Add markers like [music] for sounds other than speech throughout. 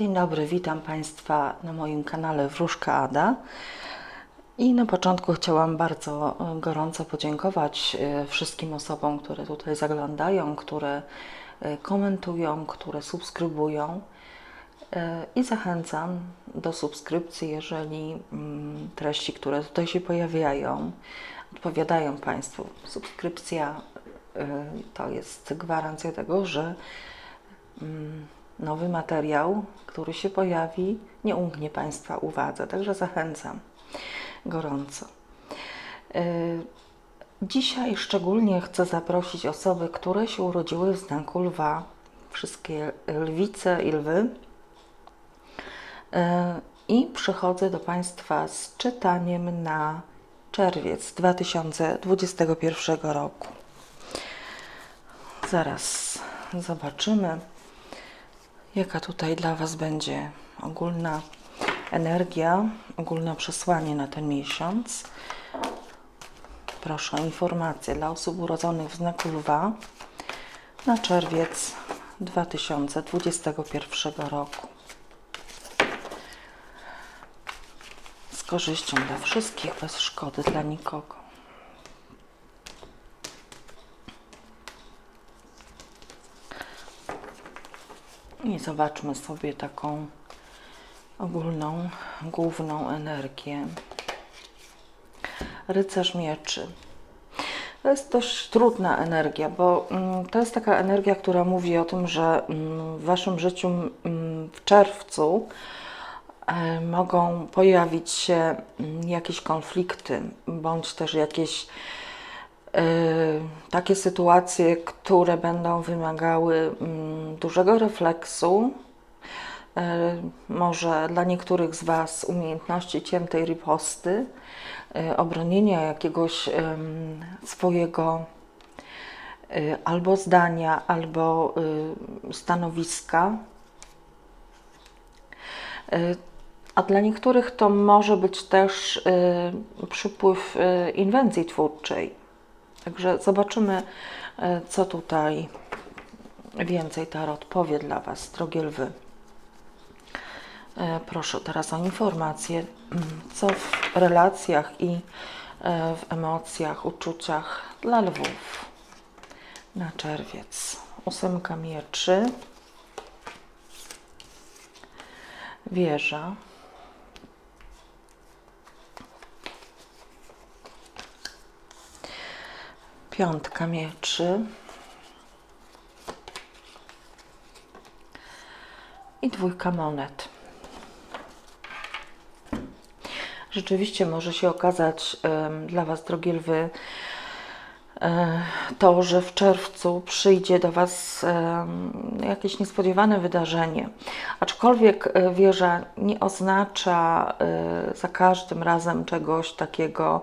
Dzień dobry, witam Państwa na moim kanale Wróżka Ada. I na początku chciałam bardzo e, gorąco podziękować e, wszystkim osobom, które tutaj zaglądają, które e, komentują, które subskrybują. I zachęcam do subskrypcji, jeżeli mm, treści, które tutaj się pojawiają, odpowiadają Państwu. Subskrypcja to jest gwarancja tego, że mm, nowy materiał, który się pojawi, nie umknie Państwa uwadze. Także zachęcam gorąco. E, Dzisiaj szczególnie chcę zaprosić osoby, które się urodziły w znaku lwa, wszystkie lwice i lwy. E, I przychodzę do Państwa z czytaniem na czerwiec 2021 roku. Zaraz zobaczymy, jaka tutaj dla Was będzie ogólna energia, ogólne przesłanie na ten miesiąc. Proszę o informację dla osób urodzonych w znaku lwa na czerwiec 2021 roku. Z korzyścią dla wszystkich, bez szkody dla nikogo. I zobaczmy sobie taką ogólną, główną energię. Rycerz mieczy. To jest dość trudna energia, bo mm, to jest taka energia, która mówi o tym, że mm, w Waszym życiu mm, w czerwcu e, mogą pojawić się jakieś konflikty, bądź też jakieś takie sytuacje, które będą wymagały mm, dużego refleksu, e, może dla niektórych z Was umiejętności ciętej riposty, e, obronienia jakiegoś swojego albo zdania, albo stanowiska. A dla niektórych to może być też przypływ inwencji twórczej. Także zobaczymy, e, co tutaj więcej Tarot powie dla Was, drogie lwy. E, Proszę teraz o informację, mm, co w relacjach i e, w emocjach, uczuciach dla lwów na czerwiec. Ósemka mieczy, wieża, piątka mieczy i dwójka monet. Rzeczywiście może się okazać dla Was, drogie lwy, to, że w czerwcu przyjdzie do Was jakieś niespodziewane wydarzenie. Aczkolwiek e, wieża nie oznacza e, za każdym razem czegoś takiego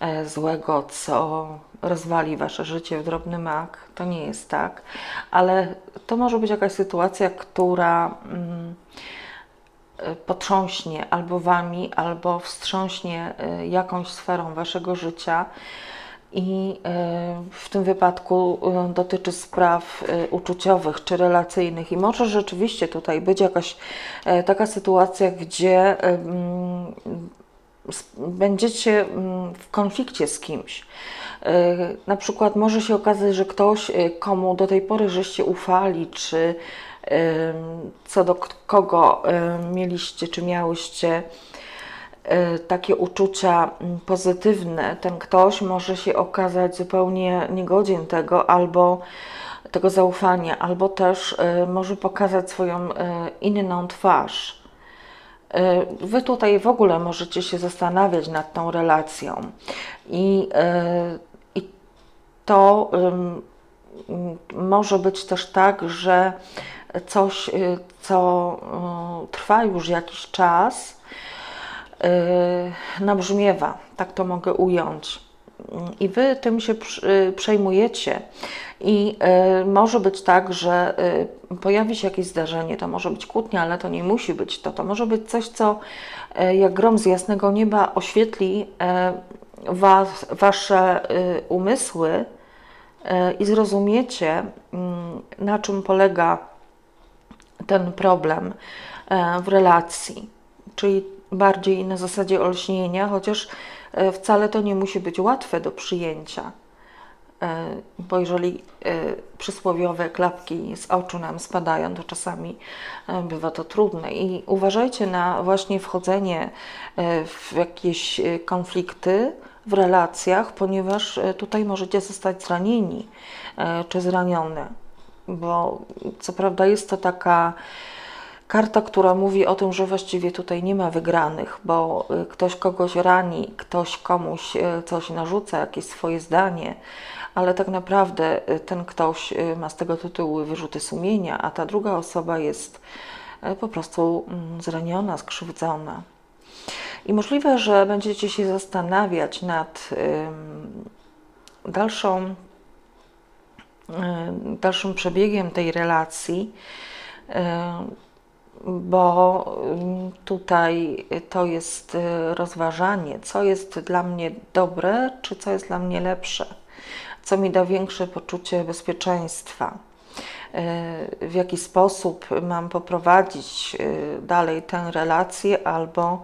e, złego, co rozwali Wasze życie w drobny mak. To nie jest tak, ale to może być jakaś sytuacja, która. Mm, e, potrząśnie albo wami, albo wstrząśnie e, jakąś sferą waszego życia. I e, w tym wypadku e, dotyczy spraw e, uczuciowych czy relacyjnych. I może rzeczywiście tutaj być jakaś taka sytuacja, gdzie mm, będziecie mm, w konflikcie z kimś. Na przykład może się okazać, że ktoś, komu do tej pory żeście ufali, czy co do kogo mieliście, czy miałyście takie uczucia mm, pozytywne, ten ktoś może się okazać zupełnie niegodzien tego, albo tego zaufania, albo też e, może pokazać swoją e, inną twarz. Wy tutaj w ogóle możecie się zastanawiać nad tą relacją i, i to może być też tak, że coś, y, co y, trwa już jakiś czas, y, nabrzmiewa, tak to mogę ująć. I wy tym się y, przejmujecie. I y, może być tak, że y, pojawi się jakieś zdarzenie, to może być kłótnia, ale to nie musi być to. To może być coś, co y, jak grom z jasnego nieba oświetli y, was, wasze y, umysły y, i zrozumiecie, mm, na czym polega ten problem w relacji, czyli bardziej na zasadzie olśnienia, chociaż e, wcale to nie musi być łatwe do przyjęcia. E, Bo jeżeli e, przysłowiowe klapki z oczu nam spadają, to czasami bywa to trudne. I uważajcie na właśnie wchodzenie w jakieś konflikty w relacjach, ponieważ tutaj możecie zostać zranieni czy zranione. Bo co prawda jest to taka karta, która mówi o tym, że właściwie tutaj nie ma wygranych, bo y, ktoś kogoś rani, ktoś komuś y, coś narzuca, jakieś swoje zdanie, ale tak naprawdę y, ten ktoś ma z tego tytułu wyrzuty sumienia, a ta druga osoba jest po prostu mm, zraniona, skrzywdzona. I możliwe, że będziecie się zastanawiać nad dalszą, dalszym przebiegiem tej relacji, bo ym, tutaj to jest y, rozważanie, co jest dla mnie dobre, czy co jest dla mnie lepsze, co mi da większe poczucie bezpieczeństwa, y, w jaki sposób mam poprowadzić y, dalej tę relację, albo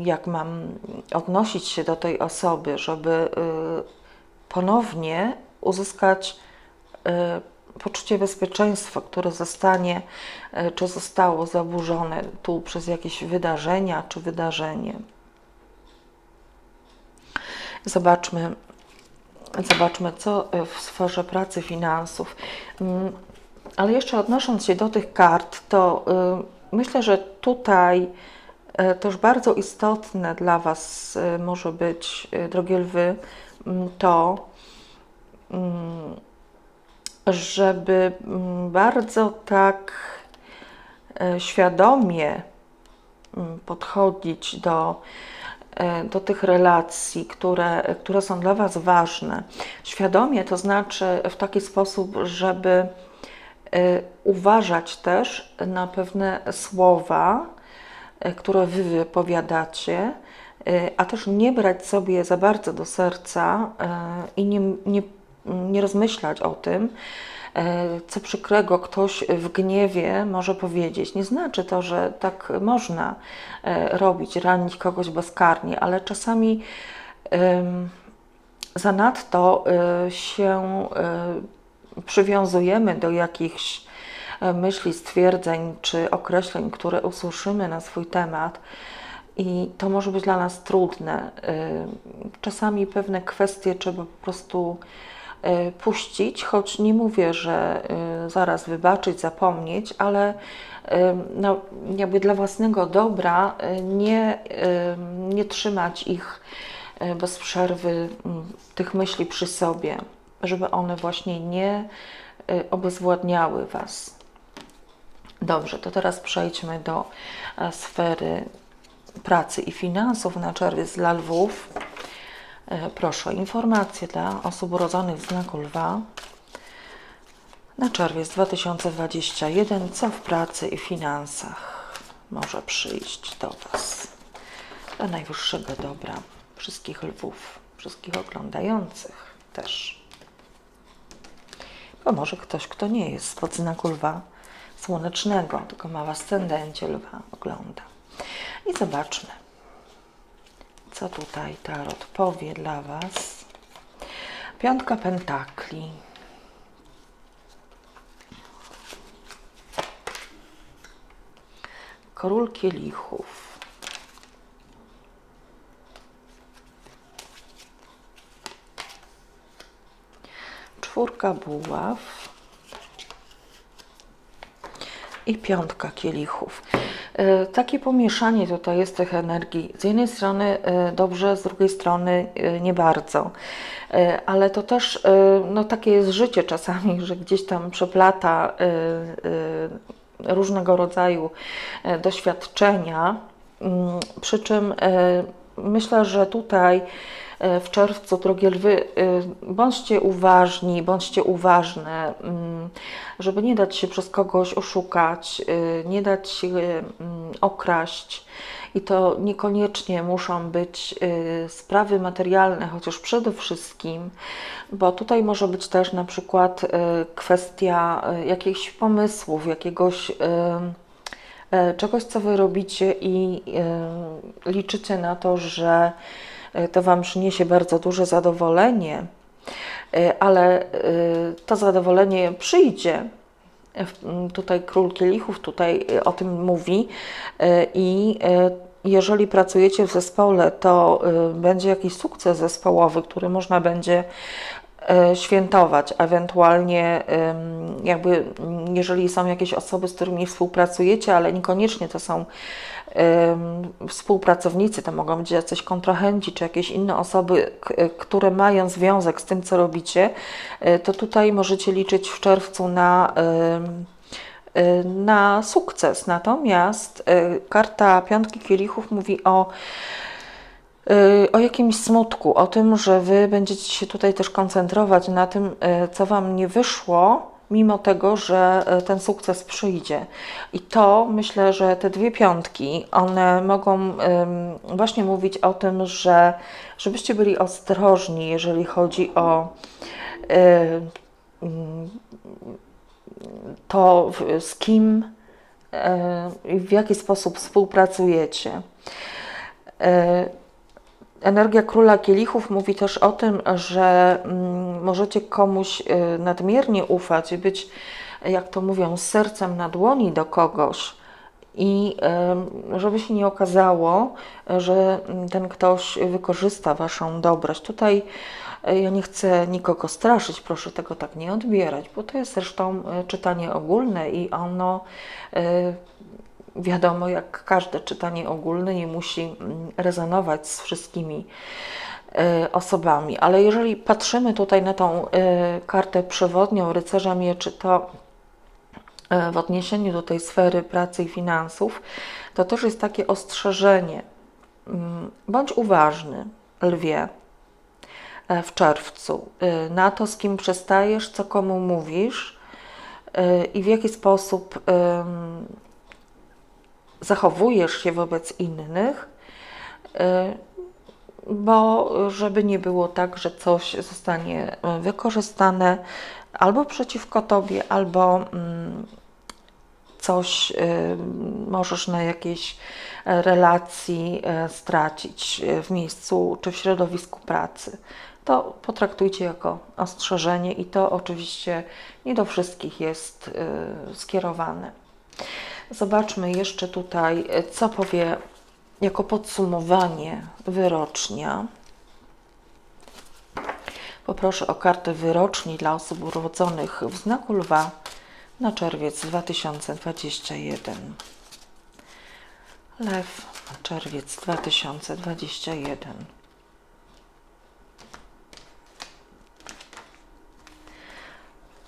jak mam odnosić się do tej osoby, żeby ponownie uzyskać poczucie bezpieczeństwa, które zostanie y, czy zostało zaburzone tu przez jakieś wydarzenia czy wydarzenie. Zobaczmy, zobaczmy, co y, w sferze pracy finansów. Mm, Ale jeszcze odnosząc się do tych kart, to y, myślę, że tutaj y, też bardzo istotne dla Was może być, drogie lwy, mm, to, mm, żeby mm, bardzo tak e, świadomie mm, podchodzić do, e, do tych relacji, które, które są dla Was ważne. Świadomie to znaczy w taki sposób, żeby e, uważać też na pewne słowa, które Wy wypowiadacie, a też nie brać sobie za bardzo do serca i nie, nie, nie rozmyślać o tym, e, co przykrego ktoś w gniewie może powiedzieć. Nie znaczy to, że tak można e, robić, ranić kogoś bezkarnie, ale czasami zanadto e, się przywiązujemy do jakichś myśli, stwierdzeń czy określeń, które usłyszymy na swój temat. I to może być dla nas trudne. Czasami pewne kwestie trzeba po prostu puścić, choć nie mówię, że y, zaraz wybaczyć, zapomnieć, ale y, no, jakby dla własnego dobra nie, nie trzymać ich bez przerwy, tych myśli przy sobie, żeby one właśnie nie obezwładniały Was. Dobrze, to teraz przejdźmy do e, sfery pracy i finansów na czerwiec dla lwów. E, Proszę informacje dla osób urodzonych w znaku lwa na czerwiec 2021. Co w pracy i finansach może przyjść do Was dla najwyższego dobra wszystkich lwów, wszystkich oglądających też. Bo może ktoś, kto nie jest spod znaku lwa słonecznego, tylko ma w ascendencie lwa, ogląda. I zobaczmy, co tutaj Tarot powie dla Was. Piątka pentakli. Król kielichów. Czwórka buław i piątka kielichów. E, Takie pomieszanie tutaj jest tych energii. Z jednej strony e, dobrze, z drugiej strony e, nie bardzo. Ale to też no, takie jest życie czasami, [laughs] że gdzieś tam przeplata różnego rodzaju doświadczenia. Mm, Przy czym myślę, że tutaj w czerwcu, drogie lwy, e, bądźcie uważni, bądźcie uważne, mm, żeby nie dać się przez kogoś oszukać, e, nie dać się mm, okraść. I to niekoniecznie muszą być sprawy materialne, chociaż przede wszystkim, bo tutaj może być też na przykład kwestia jakichś pomysłów, jakiegoś czegoś, co wy robicie i liczycie na to, że to wam przyniesie bardzo duże zadowolenie, y, ale y, to zadowolenie przyjdzie. Tutaj król kielichów tutaj o tym mówi i jeżeli pracujecie w zespole, to będzie jakiś sukces zespołowy, który można będzie świętować, ewentualnie jakby jeżeli są jakieś osoby, z którymi współpracujecie, ale niekoniecznie to są współpracownicy, to mogą być jacyś kontrahenci, czy jakieś inne osoby, y, które mają związek z tym, co robicie, y, to tutaj możecie liczyć w czerwcu na, na sukces. Natomiast karta piątki kielichów mówi o o jakimś smutku, o tym, że Wy będziecie się tutaj też koncentrować na tym, y, co Wam nie wyszło, mimo tego, że y, ten sukces przyjdzie. I to myślę, że te dwie piątki, one mogą właśnie mówić o tym, że żebyście byli ostrożni, jeżeli chodzi o y, ym, to, z kim y, i w jaki sposób współpracujecie. Y, Energia króla kielichów mówi też o tym, że mm, możecie komuś y, nadmiernie ufać i być, jak to mówią, sercem na dłoni do kogoś. I ym, żeby się nie okazało, że mm, ten ktoś wykorzysta Waszą dobroć. Tutaj y, ja nie chcę nikogo straszyć, proszę tego tak nie odbierać, bo to jest zresztą y, czytanie ogólne i ono y, wiadomo, jak każde czytanie ogólne nie musi mm, rezonować z wszystkimi y, osobami, ale jeżeli patrzymy tutaj na tą y, kartę przewodnią rycerza mieczy, to y, w odniesieniu do tej sfery pracy i finansów, to też jest takie ostrzeżenie. Mm, Bądź uważny, lwie, e, w czerwcu na to, z kim przestajesz, co komu mówisz i w jaki sposób zachowujesz się wobec innych, y, bo żeby nie było tak, że coś zostanie y, wykorzystane albo przeciwko tobie, albo mm, coś y, możesz na jakiejś relacji stracić w miejscu czy w środowisku pracy. To potraktujcie jako ostrzeżenie i to oczywiście nie do wszystkich jest skierowane. Zobaczmy jeszcze tutaj, co powie jako podsumowanie wyrocznia. Poproszę o kartę wyroczni dla osób urodzonych w znaku lwa na czerwiec 2021. Lew, czerwiec 2021.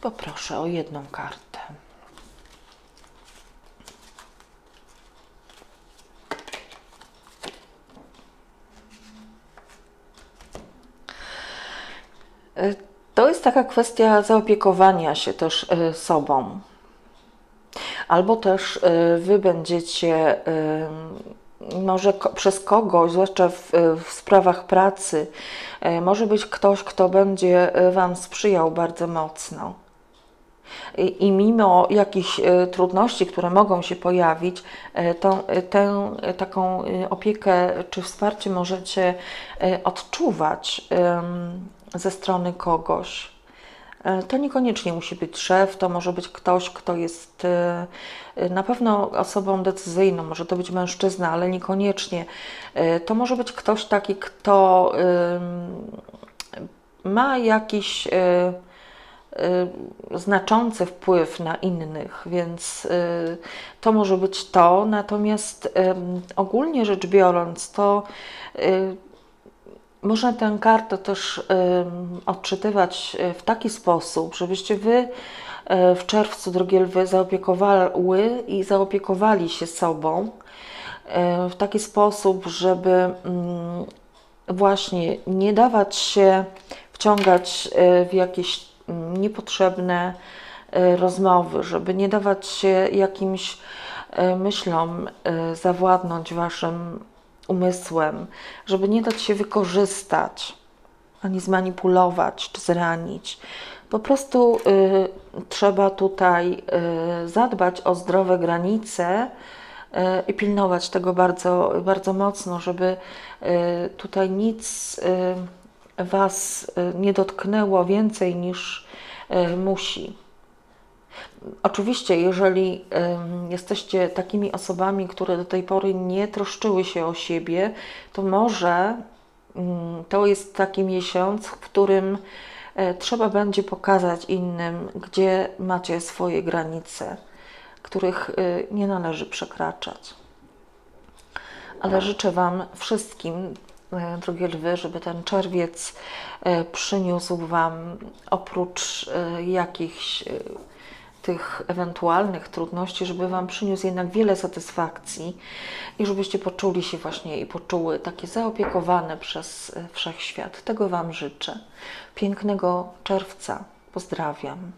Poproszę o jedną kartę. Y, To jest taka kwestia zaopiekowania się też y, sobą. Albo też y, wy będziecie może przez kogoś, zwłaszcza w, w sprawach pracy, może być ktoś, kto będzie Wam sprzyjał bardzo mocno. I, I mimo jakichś trudności, które mogą się pojawić, tą, tę taką opiekę czy wsparcie możecie odczuwać ze strony kogoś. E, To niekoniecznie musi być szef, to może być ktoś, kto jest e, na pewno osobą decyzyjną, może to być mężczyzna, ale niekoniecznie. E, To może być ktoś taki, kto ma jakiś znaczący wpływ na innych, więc to może być to. Natomiast ogólnie rzecz biorąc, to można tę kartę też odczytywać y, w taki sposób, żebyście wy y, w czerwcu, drogie lwy, zaopiekowały i zaopiekowali się sobą y, w taki sposób, żeby mm, właśnie nie dawać się wciągać w jakieś mm, niepotrzebne rozmowy, żeby nie dawać się jakimś e, myślom e, zawładnąć waszym umysłem, żeby nie dać się wykorzystać, ani zmanipulować czy zranić. Po prostu y, trzeba tutaj y, zadbać o zdrowe granice y, i pilnować tego bardzo, bardzo mocno, żeby y, tutaj nic y, Was y, nie dotknęło więcej niż y, musi. Oczywiście, jeżeli jesteście takimi osobami, które do tej pory nie troszczyły się o siebie, to może ym, to jest taki miesiąc, w którym e, trzeba będzie pokazać innym, gdzie macie swoje granice, których y, nie należy przekraczać. Ale życzę Wam wszystkim, e, drogie lwy, żeby ten czerwiec e, przyniósł Wam oprócz e, jakichś e, tych ewentualnych trudności, żeby Wam przyniósł jednak wiele satysfakcji i żebyście poczuli się właśnie i poczuły takie zaopiekowane przez e, wszechświat. Tego Wam życzę. Pięknego czerwca. Pozdrawiam.